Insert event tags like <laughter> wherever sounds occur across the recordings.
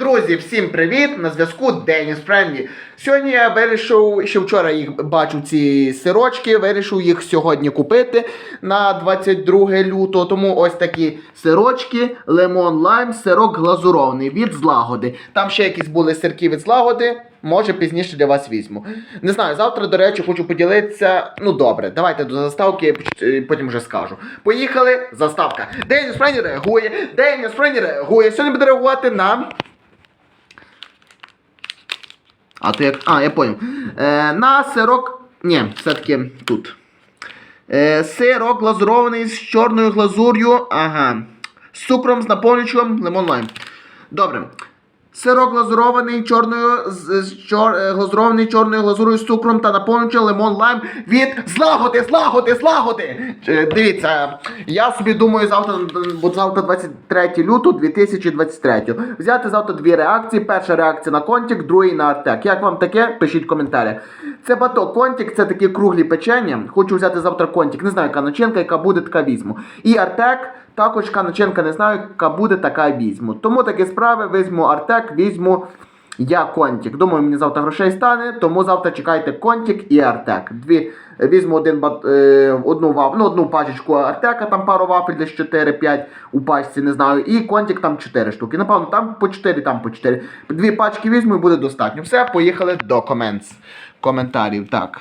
Друзі, всім привіт! На зв'язку Деніс Френдлі. Сьогодні я вирішив, ще вчора їх бачу ці сирочки, вирішив їх сьогодні купити на 22 лютого. Тому ось такі сирочки, лимон лайм, сирок глазурований від злагоди. Там ще якісь були сирки від злагоди. Може пізніше для вас візьму. Не знаю, завтра, до речі, хочу поділитися. Ну добре, давайте до заставки, е, потім вже скажу. Поїхали, заставка. Деніс Френдлі реагує, Деніс Френдлі реагує. Сьогодні буде реагувати на. А то як. А, я поняв. Е, на сирок. Ні, все-таки тут. Е, сирок глазурований з чорною глазур'ю. Ага. З цукром, з наповнювачем, лимон лайм. Добре. Сирок глазурований чорною з, чор, е, глазурований чорною глазурою з цукром та наповнювачем лимон лайм від злагоди, злагоди, злагоди. Дивіться, я собі думаю завтра, бо завтра 23 лютого 2023. Взяти завтра дві реакції. Перша реакція на контік, другий на артек. Як вам таке? Пишіть в коментарях. Це баток контік, це такі круглі печення. Хочу взяти завтра контік. Не знаю, яка начинка, яка буде, така візьму. І артек. Також начинка не знаю, яка буде, така візьму. Тому такі справи візьму Артек, візьму я Контік. Думаю, мені завтра грошей стане, тому завтра чекайте Контік і Артек. Дві, візьму один, е, одну, ваф, ну, одну пачечку Артека, там пару вафель, десь 4-5 у пачці, не знаю, і Контік там 4 штуки. Напевно, там по 4, там по 4. Дві пачки візьму і буде достатньо. Все, поїхали до коментс. коментарів. Так.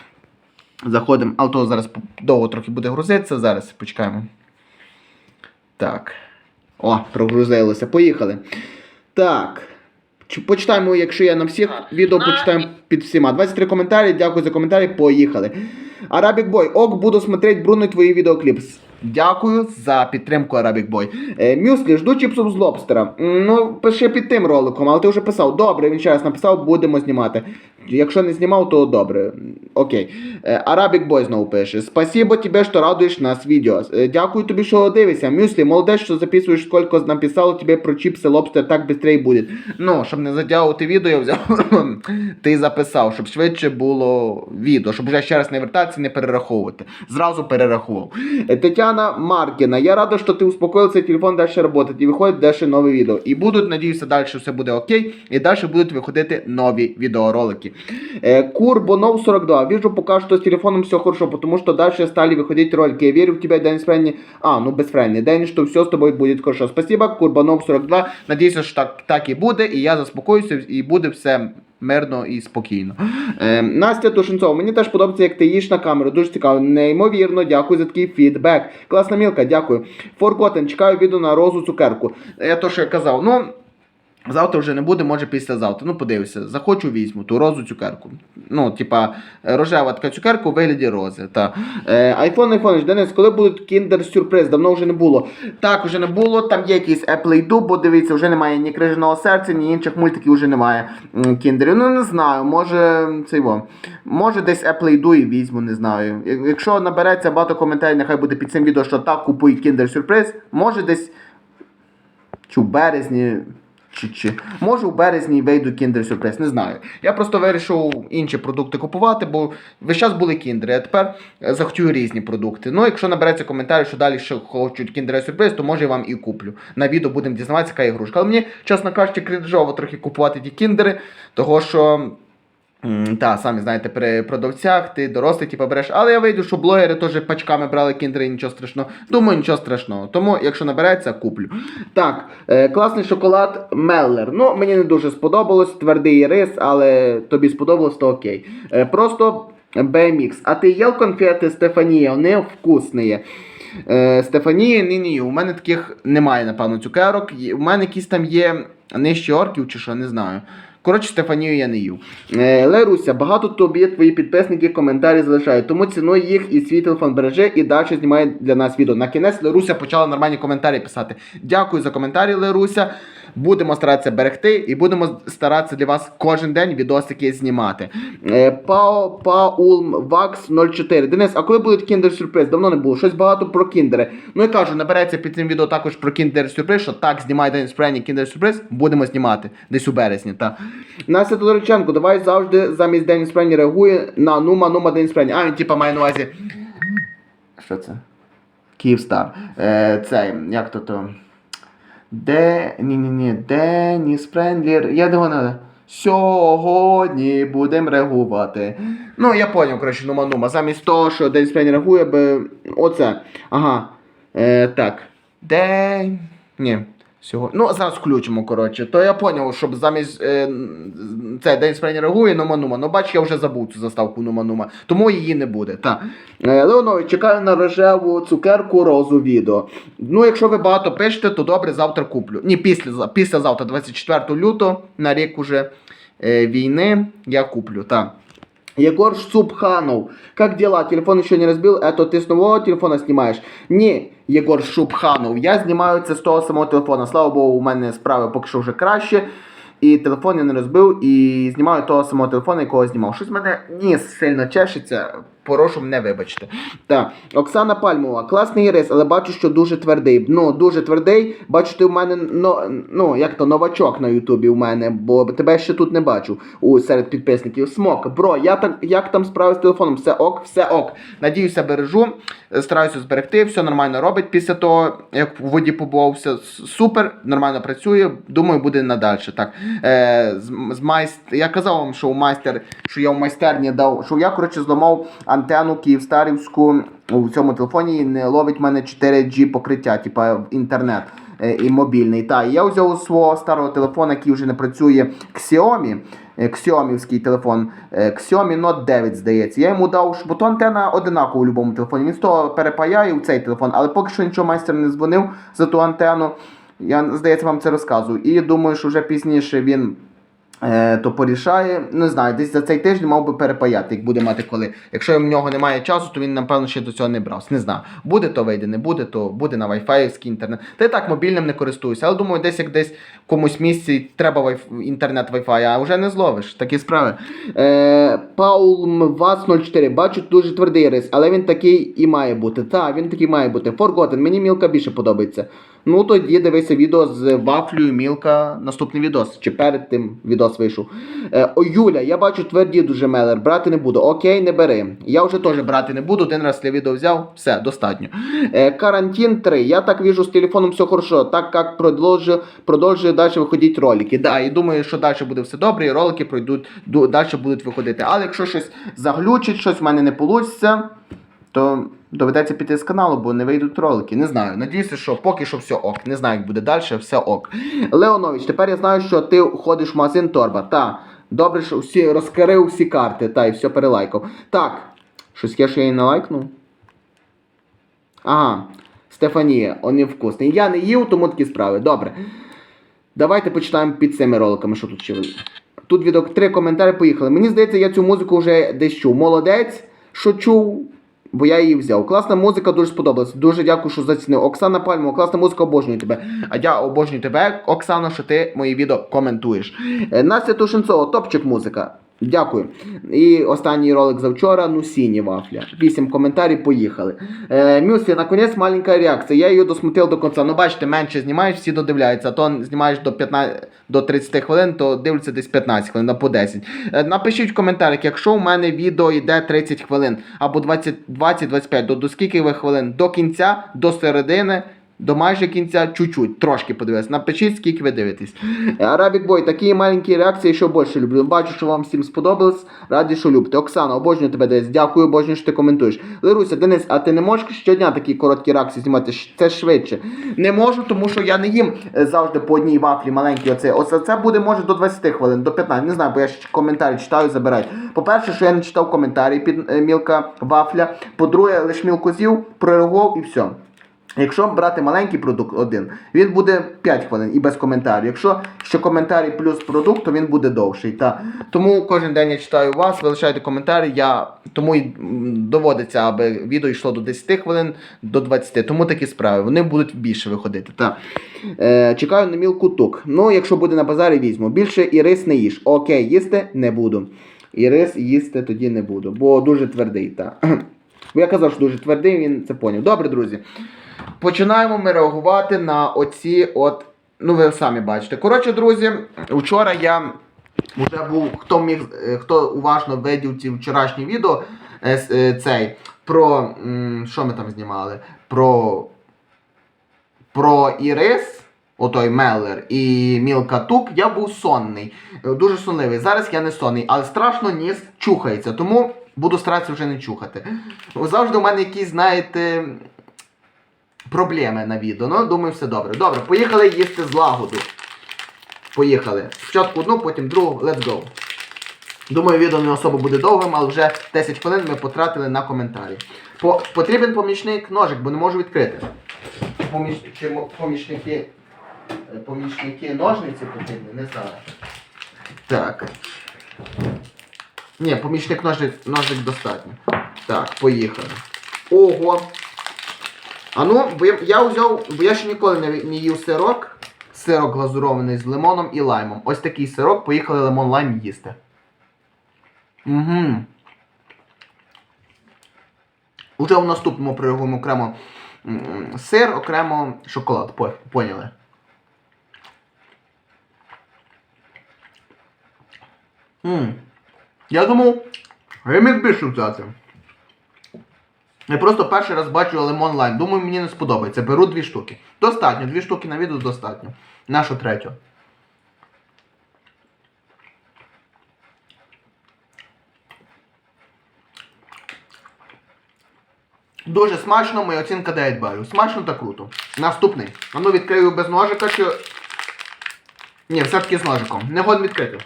Заходимо, але то зараз довго трохи буде грузитися. Зараз почекаємо. Так. О, прогрузилося. Поїхали. Так. Почитаємо, якщо я на всіх відео почитаємо під всіма. 23 коментарі. Дякую за коментарі. Поїхали. Арабік Бой. Ок, буду смотреть Бруно твої відеокліп. Дякую за підтримку, Арабік Бой. Е, Мюслі, жду чіпсів з лобстера. Ну, пиши під тим роликом, але ти вже писав. Добре, він ще раз написав, будемо знімати. Якщо не знімав, то добре. Окей. Е, Арабік Бой знову пише. Спасибо тебе, що радуєш нас відео. Е, Дякую тобі, що дивишся. Мюслі, молодець, що записуєш, скільки написало тебе про чіпси лобстер, так швидше буде. Ну, щоб не затягувати відео, я взяв. <coughs> Ти записав, щоб швидше було відео, щоб вже ще раз не вертатися, не перераховувати. Зразу перерахував. Е, Тетяна Маркіна, я рада, що ти успокоївся, телефон далі працює, і виходить далі нове відео. І будуть, надіюся, далі все буде окей, і далі будуть виходити нові відеоролики. Е, Курбонов 42. Вижу пока что с телефоном все хорошо, потому что дальше стали выходить ролики. Я верю в тебя, Денис Френни. А, ну без Френни. Денис, что все с тобой будет хорошо. Спасибо, Курбанов 42. Надіюся, що так, так і буде, і я заспокоюся, і буде все мирно і спокійно. Е, Настя Тушенцова, мені теж подобається, як ти їш на камеру. Дуже цікаво. Неймовірно, дякую за такий фідбек. Класна мілка, дякую. Форкотен, чекаю відео на розу цукерку. Я то, що казав, ну. Завтра вже не буде, може післязавтра. Ну, подивися, захочу візьму ту розу цукерку. Ну, типа, рожева така цукерка у вигляді рози. Та. Е, айфон, айфон, Денис, коли буде кіндер сюрприз? Давно вже не було. Так, вже не було. Там є якийсь Apple йду, бо дивіться, вже немає ні крижаного серця, ні інших мультиків вже немає кіндерів. Ну, не знаю, може цей во. Може десь Apple йду і візьму, не знаю. Якщо набереться багато коментарів, нехай буде під цим відео, що так купуй кіндер сюрприз, може десь чи в березні. Чи, чи може у березні вийду Kinder сюрприз, не знаю. Я просто вирішив інші продукти купувати, бо весь час були кіндери, а тепер е, захотів різні продукти. Ну, якщо набереться коментарі, що далі ще хочуть Kinder сюрприз, то може я вам і куплю. На відео будемо дізнаватися, яка ігрушка. Але мені, чесно кажучи, крінжово трохи купувати ті кіндери, того що. Та, самі знаєте, при продавцях ти дорослий, типу, береш. Але я вийду, що блогери теж пачками брали кіндери, нічого страшного. Думаю, нічого страшного. Тому, якщо набереться, куплю. Так, е, класний шоколад Меллер. Ну, мені не дуже сподобалось, твердий рис, але тобі сподобалось, то окей. Е, просто BMX. А ти їв конфети Стефанія? Вони вкусні. Е, Стефанія, ні, ні, у мене таких немає, напевно, цукерок. У мене якісь там є нижчі орків чи що, не знаю. Коротше, Стефанію я не їв. Е, Леруся, багато тобі твої підписники коментарі залишають, тому цінуй їх і свій телефон бережи і далі знімає для нас відео. На кінець Леруся почала нормальні коментарі писати. Дякую за коментарі, Леруся. Будемо старатися берегти і будемо старатися для вас кожен день відосики знімати. Е, Пао Паулм Вакс 04. Денис, а коли буде кіндер сюрприз? Давно не було. Щось багато про кіндери. Ну я кажу, набереться під цим відео також про кіндер сюрприз, що так знімає Денис Френі кіндер сюрприз. Будемо знімати десь у березні. Та. Настя Тодорченко, давай завжди замість Деніс Френі реагує на Нума Нума Деніс Френі. А, він типа має на увазі. Що це? Київстар. Е, цей, як то то. Де. Ні-ні-ні. Деніс Френдлір. Я надо. Сьогодні будемо реагувати. Ну, я поняв, коротше, нума нума. Замість того, що Деніс Френдлір реагує, би. Оце. Ага. Е, так. День. Ні. Всього. Ну, зараз включимо, коротше. То я поняв, щоб замість е, це День Спрені реагує Нума Нума. Ну бач, я вже забув цю заставку Нума Нума. Тому її не буде. Так. Е, Леонович, чекаю на рожеву цукерку розу відео. Ну, якщо ви багато пишете, то добре, завтра куплю. Ні, після, післязавтра, 24 лютого, на рік уже е, війни, я куплю. Так. Егор Шубханов. Как дела? Телефон еще не разбил? Это ты с телефона снимаешь? Ні, Єгор Шубханов. Я знімаю це з того самого телефона. Слава Богу, у мене справи поки що вже краще. І телефон я не розбив, і знімаю того самого телефона, якого знімав. Щось мене ніс сильно чешеться. Прошу мене вибачте. Так, Оксана Пальмова, класний рис, але бачу, що дуже твердий. Ну, дуже твердий. Бачу, ти в мене ну, як то новачок на Ютубі у мене, бо тебе ще тут не бачу у серед підписників. Смок, бро, я так як там справи з телефоном? Все ок, все ок. Надіюся, бережу, стараюся зберегти, все нормально робить після того, як в воді побував, все супер, нормально працює. Думаю, буде надальше. Так. Е, з, з майст... Я казав вам, що у майстер, що я в майстерні дав, що я, коротше, зламав антенну Київстарівську у цьому телефоні не ловить мене 4G покриття, типа інтернет е, і мобільний. Та, я взяв свого старого телефона, який вже не працює Xiaomi, е, Xiaomi телефон, е, Xiaomi Note 9, здається. Я йому дав, бо то антенна одинакова у будь-якому телефоні. Він з того перепаяє у цей телефон, але поки що нічого майстер не дзвонив за ту антенну. Я, здається, вам це розказую. І думаю, що вже пізніше він то порішає. Не знаю, десь за цей тиждень мав би перепаяти, як буде мати коли. Якщо в нього немає часу, то він, напевно, ще до цього не брався. Не знаю. Буде, то вийде, не буде, то буде на Wi-Fi інтернет. Та й так мобільним не користуюся. Але думаю, десь як десь в комусь місці треба інтернет Wi-Fi, а вже не зловиш. Такі справи. Е, Паул Вас 04. Бачу дуже твердий рис, але він такий і має бути. Так, він такий має бути. Forgotten, мені мілка більше подобається. Ну тоді дивися відео з вафлею Мілка. Наступний відос. Чи перед тим відос вийшов. Е, о, Юля, я бачу тверді дуже мелер. Брати не буду. Окей, не бери. Я вже теж брати не буду. Один раз для відео взяв. Все, достатньо. Е, карантин 3. Я так вижу з телефоном все хорошо. Так як продовжую, продовжую далі виходити ролики. Да, і думаю, що далі буде все добре, і ролики пройдуть, далі будуть виходити. Але якщо щось заглючить, щось в мене не вийде, то доведеться піти з каналу, бо не вийдуть ролики. Не знаю. Надіюся, що поки що все ок. Не знаю, як буде далі, все ок. Леонович, тепер я знаю, що ти ходиш в магазин торба. Та. Добре, що всі розкрив всі карти, та і все перелайкав. Так. Щось я її не лайкнув? Ага. Стефанія, он невкусний. Я не їв, тому такі справи. Добре. Давайте почитаємо під цими роликами, що тут ще. Тут відок три коментарі поїхали. Мені здається, я цю музику вже десь чув. Молодець, що чув, бо я її взяв. Класна музика, дуже сподобалася. Дуже дякую, що зацінив. Оксана Пальмо, класна музика, обожнюю тебе. А я обожнюю тебе, Оксана, що ти мої відео коментуєш. Е, Настя Тушенцова, топчик музика. Дякую. І останній ролик завчора, ну сіні вафля. Вісім коментарів, поїхали. Е, Мюслі, наконець маленька реакція. Я її досмутив до кінця. Ну, бачите, менше знімаєш, всі додивляються. А то знімаєш до 15, до 30 хвилин, то дивляться десь 15 хвилин, або 10. Е, напишіть в коментарях, якщо у мене відео йде 30 хвилин, або 20 20-25, до, до скільки ви хвилин? До кінця, до середини. До майже кінця чуть-чуть, трошки подивись. Напишіть, скільки ви дивитесь. Арабік Бой, такі маленькі реакції, що більше люблю. Бачу, що вам всім сподобалось. Раді, що любите. Оксана, обожнюю тебе десь. Дякую, обожнюю, що ти коментуєш. Леруся, Денис, а ти не можеш щодня такі короткі реакції знімати? Це швидше. Не можу, тому що я не їм е, завжди по одній вафлі маленькій. Оце. Оце це буде може до 20 хвилин, до 15. Не знаю, бо я ще коментарі читаю, забирають. По-перше, що я не читав коментарі під е, мілка вафля. По-друге, лише мілку з'їв, пророгов і все. Якщо брати маленький продукт один, він буде 5 хвилин і без коментарів. Якщо ще коментарі плюс продукт, то він буде довший. Та. Тому кожен день я читаю вас, ви лишаєте коментарі, я тому і доводиться, аби відео йшло до 10 хвилин, до 20. Тому такі справи. Вони будуть більше виходити. Та. Е, чекаю на мілку тук. Ну, якщо буде на базарі, візьму. Більше і рис не їж. Окей, їсти не буду. І рис їсти тоді не буду, бо дуже твердий. Та. <clears throat> Бо я казав, що дуже твердий, він це поняв. Добре, друзі. Починаємо ми реагувати на оці от. Ну, ви самі бачите. Коротше, друзі, вчора я вже був, хто міг, е, хто уважно видів ці вчорашні відео, е, е, цей, про. Що ми там знімали? Про. Про Ірис. отой Меллер і Мілка Тук, я був сонний. Дуже сонливий. Зараз я не сонний, але страшно ніс чухається, тому буду старатися вже не чухати. Завжди у мене якісь, знаєте, проблеми на відео. Ну, думаю, все добре. Добре, поїхали їсти злагоду. Поїхали. Спочатку одну, потім другу. Let's go. Думаю, відео не особо буде довгим, але вже 10 хвилин ми потратили на коментарі. По, потрібен помічник ножик, бо не можу відкрити. Поміч, чи помічники, е, помічники ножниці потрібні, не знаю. Так. Ні, помічник ножик, ножик достатньо. Так, поїхали. Ого! А ну, бо я, я взяв, бо я ще ніколи не, не їв сирок. Сирок глазурований з лимоном і лаймом. Ось такий сирок, поїхали лимон лайм їсти. Угу. Уже в наступному приготуємо окремо сир, окремо шоколад. Поняли? М. Я думав, міг більше взяти. Я просто перший раз бачу лимон лайм. Думаю, мені не сподобається. Беру дві штуки. Достатньо, дві штуки на відео достатньо. Нашу третю. Дуже смачно, моя оцінка 9 балів. Смачно та круто. Наступний. А ну відкрию без ножика чи. Ні, все-таки з ножиком. Не годен відкрити.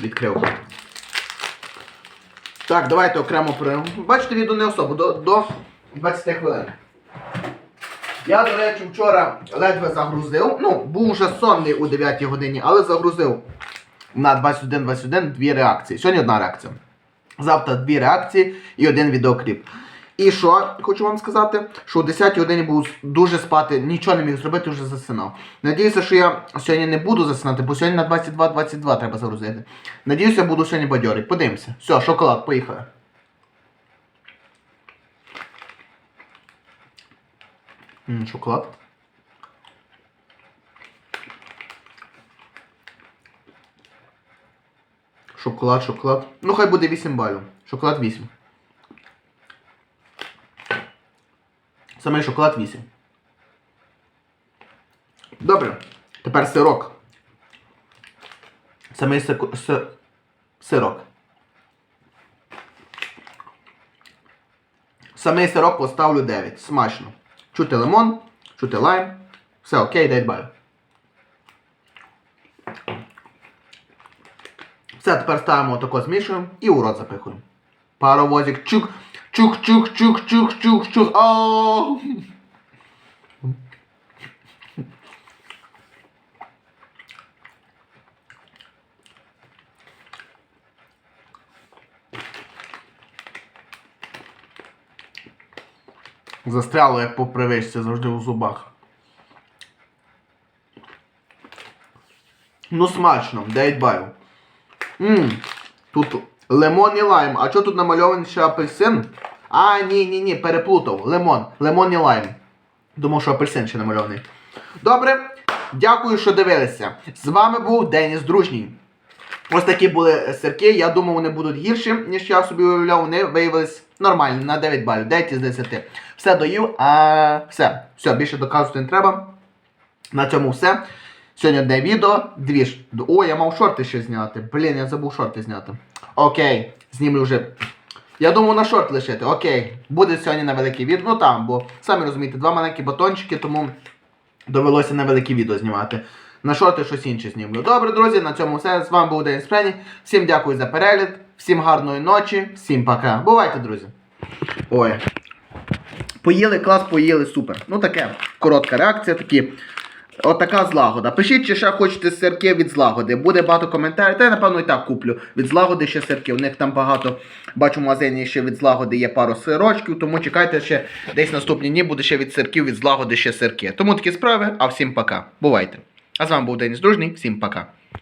Відкрив. Так, давайте окремо приймемо. Бачите, відео не особо, до, до 20 хвилин. Я, до речі, вчора ледве загрузив. Ну, був вже сонний у 9 годині, але загрузив на 21-21 дві реакції. Сьогодні одна реакція. Завтра дві реакції і один відеокліп. І що хочу вам сказати, що о 10 годині був дуже спати, нічого не міг зробити, вже засинав. Надіюся, що я сьогодні не буду засинати, бо сьогодні на 22-22 треба загрузити. Надіюся, буду сьогодні бадьорий. Подивимося. Все, шоколад, поїхали. М, шоколад. Шоколад, шоколад. Ну, хай буде 8 балів. Шоколад 8. Саме шоколад 8. Добре. Тепер сирок. Самий сику- си- сирок. Самий сирок поставлю 9. Смачно. Чути лимон, чути лайм. Все окей, 9 балів. Все, тепер ставимо отако змішуємо і у рот запихуємо. Паровозик чук, чук, чук, чук, чук, чук, чук. О! Застряло як по привичці, завжди у зубах. Ну смачно, 9 балів. Ммм, тут лимон і лайм. А що тут намальований ще апельсин? А, ні, ні, ні, переплутав. Лимон. Лимон і лайм. Думав, що апельсин ще намальований. Добре, дякую, що дивилися. З вами був Деніс Дружній. Ось такі були сирки. Я думав, вони будуть гірші, ніж я собі уявляв. Вони виявились нормальні на 9 балів, 9 із 10. Все доїв, а все. Все, більше доказувати не треба. На цьому все. Сьогодні одне відео, дві ж. О, я мав шорти ще зняти. Блін, я забув шорти зняти. Окей, знімлю вже. Я думав на шорт лишити. Окей. Буде сьогодні на велике відео. Ну там, бо самі розумієте, два маленькі батончики, тому довелося на велике відео знімати. На шорти щось інше знімлю. Добре, друзі, на цьому все. З вами був Денис Прені. Всім дякую за перегляд, всім гарної ночі, всім пока. Бувайте, друзі. Ой. Поїли, клас, поїли, супер. Ну таке, коротка реакція, такі. Отака злагода. Пишіть, чи ще хочете сирки від злагоди. Буде багато коментарів. Та я, напевно, і так куплю. Від злагоди ще сирки. У них там багато. Бачу, в магазині ще від злагоди є пару сирочків, тому чекайте ще десь наступні дні буде ще від сирків, від злагоди ще сирки. Тому такі справи, а всім пока. Бувайте. А з вами був Деніс Дружний, всім пока.